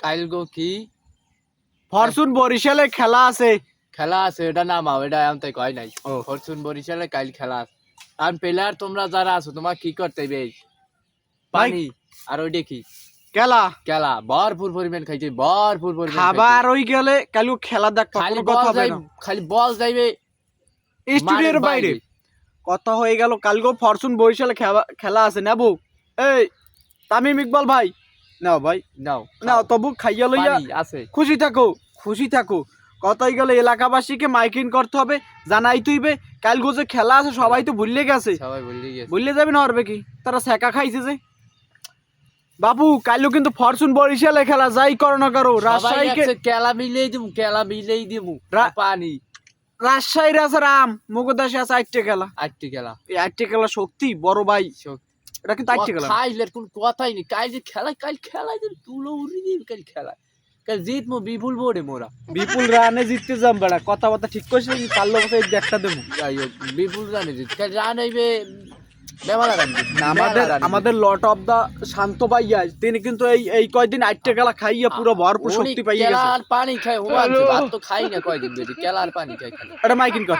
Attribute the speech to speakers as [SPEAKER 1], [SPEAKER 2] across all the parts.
[SPEAKER 1] কাইল গো কি?
[SPEAKER 2] ফরচুন বরিশালে খেলা আছে।
[SPEAKER 1] খেলা আছে এটা নামাও এটা এমন তাই কয় নাই। ফরচুন বরিশালে কাইল খেলা আছে। আর প্লেয়ার তোমরা যারা আছো তোমার কি করতে হবে? পানি আর ওইটা কি?
[SPEAKER 2] খেলা
[SPEAKER 1] খেলা ভরপুর পরিমাণ খাইছে ভরপুর পরিমাণ
[SPEAKER 2] খাবার ওই গেলে কালু খেলা দেখ
[SPEAKER 1] খালি বল
[SPEAKER 2] কথা
[SPEAKER 1] যাই খালি বল যাইবে।
[SPEAKER 2] স্টুডিওর বাইরে। কথা হয়ে গেল কালকে ফরচুন বরিশালে খেলা- খেলা আছে নেব। এই তামিম ইকবাল ভাই। নাও ভাই
[SPEAKER 1] নাও
[SPEAKER 2] নাও তবু খাইয়া লইয়া
[SPEAKER 1] আছে।
[SPEAKER 2] খুশি থাকো খুশি থাকো। কথাই গেলে এলাকাবাসীকে মাইকিং করতে হবে জানাই তুইবে। কাল যে খেলা আছে সবাই তো ভুললে গেছে।
[SPEAKER 1] সবাই বললি গেছে।
[SPEAKER 2] ভুললে যাবে না পারবে কি তারা সেকা খাইছে যে। বাবু কাইলো কিন্তু ফরচুন বরিশালে খেলা যাই করো না করো রাজশাহীকে
[SPEAKER 1] কেলা মিলেই দিমু কেলা মিলেই দিমু পানি।
[SPEAKER 2] রাজশাহীর আছে রাম মুগদাসে আছে আটটে খেলা।
[SPEAKER 1] আটটি খেলা।
[SPEAKER 2] এই আটটে খেলা শক্তি বড় ভাই।
[SPEAKER 1] শক্তি।
[SPEAKER 2] এটা কিন্তু
[SPEAKER 1] খাইলে কোন কথাই নেই। কাল যে খেলা কাল খেলা যে তুলো উড়ি দিবি কাল খেলা কাল জিত মো বিপুল বোর্ডে মোরা।
[SPEAKER 2] বিপুল রানে জিততে যাম বেড়া কথাবার্তা ঠিক করছে পারল বসে একটা দেবো।
[SPEAKER 1] যাই হোক বিপুল রানে জিত। কাল রান হইবে
[SPEAKER 2] আমাদের আমাদের লট অফ দা শান্ত ভাইয়া তিনি কিন্তু এই এই কয়দিন আটটে খেলা খাইয়া পুরো ভরপুর শক্তি পাইয়ে গেছে।
[SPEAKER 1] আর পানি খাই ভাত তো খাই না কয়দিন বেশি। কেলা আর পানি খাই
[SPEAKER 2] এটা মাইকিং কর।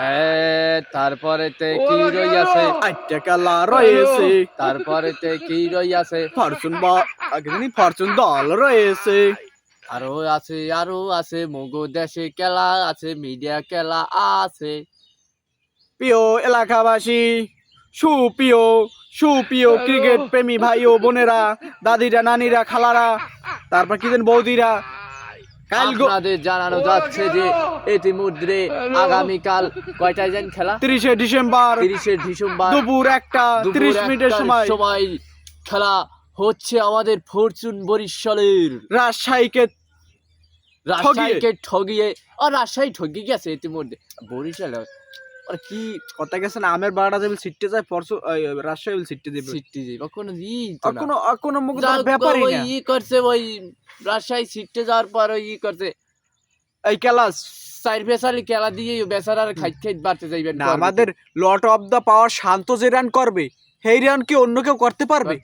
[SPEAKER 1] এ তারপরে তে কি রই আছে
[SPEAKER 2] আটটে খেলা রয়েছে।
[SPEAKER 1] তারপরে তে কি রই আছে
[SPEAKER 2] ফরচুন বা আগে জানি ফরচুন দল রয়েছে।
[SPEAKER 1] আরও আছে আরও আছে মগো দেশে খেলা আছে মিডিয়া খেলা আছে।
[SPEAKER 2] প্রিয় এলাকাবাসী সুপ্রিয় সুপ্রিয় ক্রিকেট প্রেমী ভাই ও বোনেরা দাদিরা নানিরা খালারা তারপর কি যেন বৌদিরা কাল
[SPEAKER 1] আপনাদের জানানো যাচ্ছে যে ইতিমধ্যে আগামীকাল কয়টায় যেন খেলা?
[SPEAKER 2] তিরিশে ডিসেম্বর।
[SPEAKER 1] তিরিশে ডিসেম্বর।
[SPEAKER 2] দুপুর একটা তিরিশ মিনিটের সময়।
[SPEAKER 1] সময় খেলা হচ্ছে আমাদের ফরচুন বরিশালের।
[SPEAKER 2] রাজশাহীকে
[SPEAKER 1] রাজশাহীকে ঠগিয়ে আর রাজশাহী ঠগিয়ে গেছে ইতিমধ্যে। বরিশাল কি
[SPEAKER 2] কথা গেছে না আমের বাড়া যাবে সিটতে যায় পরশু রাজশাহী সিটতে দেবে।
[SPEAKER 1] কোনো ই
[SPEAKER 2] কোনো কোনো মুখ ব্যাপারই না।
[SPEAKER 1] ই করছে ওই রাজশাহী যাওয়ার পর ই করছে।
[SPEAKER 2] এই ক্লাস
[SPEAKER 1] খেলা দিয়ে বেচারার খাইট খাইট বাড়তে যাইবেন
[SPEAKER 2] না আমাদের লট অফ দা পাওয়ার শান্ত যে রান করবে সেই রান কি অন্য কেউ করতে পারবে?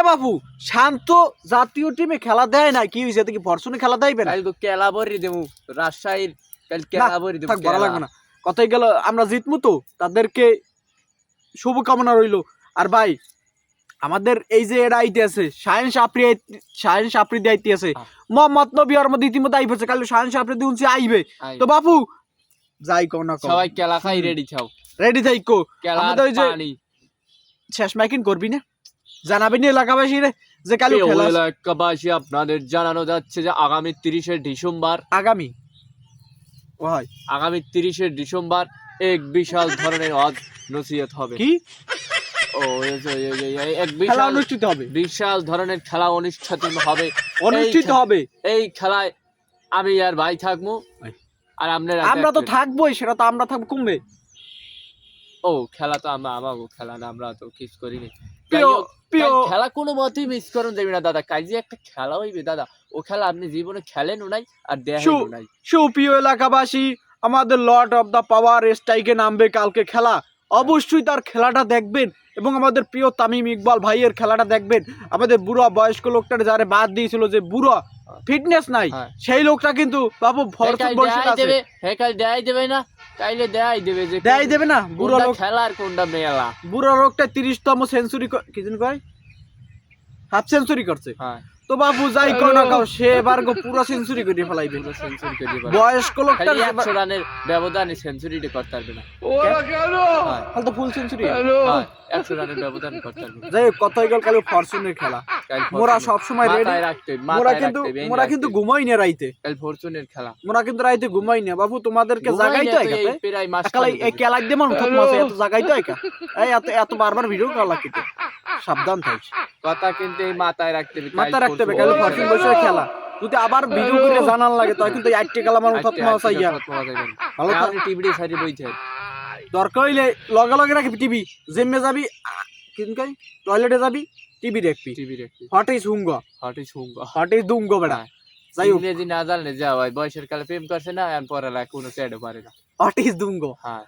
[SPEAKER 2] এ বাবু শান্ত জাতীয় টিমে খেলা দেয় না কি হয়েছে কি ফরচুনে খেলা দেয়বে না?
[SPEAKER 1] খেলা বরি দেবো রাজশাহীর কাল কেলা বরি দেবো
[SPEAKER 2] লাগবে না। কথাই গেল আমরা জিতমু তো তাদেরকে শুভকামনা রইল। আর ভাই আমাদের এই যে এরা আইতে আছে সায়েন্স আপরি সায়েন্স আপরি আইতে আছে।
[SPEAKER 1] হ্যাঁ।
[SPEAKER 2] মোহাম্মদ নবী আর মধ্যে ইতিমধ্যে আইবে কাল সায়েন্স আপরি দিউনছি আইবে। তো বাপু যাই কো না
[SPEAKER 1] সবাই কেলা খাই রেডি খাও
[SPEAKER 2] রেডি থাইকো। আমাদের ওই যে শেষ মাইকিং করবি না? জানাবি না এলাকাবাসী রে যে কালু খেলা
[SPEAKER 1] এলাকাবাসী আপনাদের জানানো যাচ্ছে যে আগামী তিরিশে ডিসেম্বর
[SPEAKER 2] আগামী। হয়।
[SPEAKER 1] আগামী তিরিশে ডিসেম্বর এক বিশাল ধরনের অজ নসিহত হবে।
[SPEAKER 2] কি?
[SPEAKER 1] ও এক বিশাল
[SPEAKER 2] অনুষ্ঠিত হবে।
[SPEAKER 1] বিশাল ধরনের খেলা অনুষ্ঠিত হবে।
[SPEAKER 2] অনুষ্ঠিত হবে।
[SPEAKER 1] এই খেলায় আমি আর ভাই থাকব। আর আপনারা
[SPEAKER 2] আমরা তো। থাকবোই সেটা তো আমরা থাকব কমবে।
[SPEAKER 1] ও খেলা তো আমরা খেলা না আমরা তো কিস করিনি। খেলা কোনো মতেই মিস করুন যাবে না দাদা। যে একটা খেলা হইবে দাদা ও খেলা আপনি জীবনে খেলেনও নাই আর দেখেনও
[SPEAKER 2] শু-
[SPEAKER 1] নাই।
[SPEAKER 2] সুপ্রিয় এলাকাবাসী আমাদের লর্ড অফ দা পাওয়ার স্ট্রাইকে নামবে কালকে খেলা। অবশ্যই তার খেলাটা দেখবেন এবং আমাদের প্রিয় তামিম ইকবাল ভাইয়ের খেলাটা দেখবেন। আমাদের বুড়া বয়স্ক লোকটার যারে বাদ দিয়েছিল যে বুড়া ফিটনেস নাই
[SPEAKER 1] হ্যাঁ।
[SPEAKER 2] সেই লোকটা কিন্তু বাবু ফরচুন
[SPEAKER 1] কাল
[SPEAKER 2] আছে।
[SPEAKER 1] দেবে হে দেয় দেবে না কাইলে দেয় দেবে যে
[SPEAKER 2] দেয় দেবে না বুড়ো লোক
[SPEAKER 1] খেলা আর কোনটা মেলা।
[SPEAKER 2] বুড়ো লোকটা তিরিশতম সেঞ্চুরি কি দিন কয়? হাফ সেঞ্চুরি করছে।
[SPEAKER 1] হ্যাঁ।
[SPEAKER 2] তো বাবু যাই কো না কাও সে এবার গো পুরো সেঞ্চুরি করে ফেলাইবে।
[SPEAKER 1] পুরো সেঞ্চুরি করে
[SPEAKER 2] বয়স্ক লোকটা
[SPEAKER 1] খালি একশো রানের ব্যবধানে সেঞ্চুরিটা করতে পারবে না। হ্যাঁ।
[SPEAKER 2] খালি তো ফুল সেঞ্চুরি
[SPEAKER 1] হ্যাঁ। একশো রানের ব্যবধান করতে পারবে
[SPEAKER 2] যাই কত হয়ে গেল কালু ফরচুনের খেলা। মোরা সব সময় রেডি
[SPEAKER 1] মাথায় রাখতে
[SPEAKER 2] মোরা কিন্তু মোরা কিন্তু। ঘুমাই না রাইতে।
[SPEAKER 1] কাল ফরচুনের খেলা।
[SPEAKER 2] মোরা কিন্তু রাইতে ঘুমাই না। বাবু তোমাদেরকে
[SPEAKER 1] ঘুমাই
[SPEAKER 2] জাগাই
[SPEAKER 1] না
[SPEAKER 2] তো
[SPEAKER 1] তো প্রায় মাস
[SPEAKER 2] এই। কেলাই মানুষ মাসে এত জাগাই তো একা? এই এত এত বারবার ভিডিও করা লাগতে সাবধান থাইস
[SPEAKER 1] কথা কিন্তু এই মাথায় রাখতে হবে কাল
[SPEAKER 2] মাথা রাখতে হবে
[SPEAKER 1] ফরচুন
[SPEAKER 2] বসে খেলা। যদি আবার ভিডিও করে লাগে তাই কিন্তু আটটি খেলা মানুষ
[SPEAKER 1] আজকে-
[SPEAKER 2] মাছ আইয়া। ভালো
[SPEAKER 1] আপনি টিভিতে সাইডে হবে।
[SPEAKER 2] দরকার হইলে লগে লগে রাখবি টিভি জিমে যাবি টয়লেটে যাবি টিভি দেখবি।
[SPEAKER 1] টিভি দেখতে
[SPEAKER 2] হট ইজ হুঙ্গ।
[SPEAKER 1] হটে শুনব
[SPEAKER 2] হট ইজ দুঙ্গ বেড়া। যাই হোক।
[SPEAKER 1] ইংরেজি না জানলে যাওয়াই বয়সের কালে প্রেম করছে না এখন পড়ালেখা কোনো চ্যাডও পারে না।
[SPEAKER 2] হট ইজ দুঙ্গ।
[SPEAKER 1] হ্যাঁ।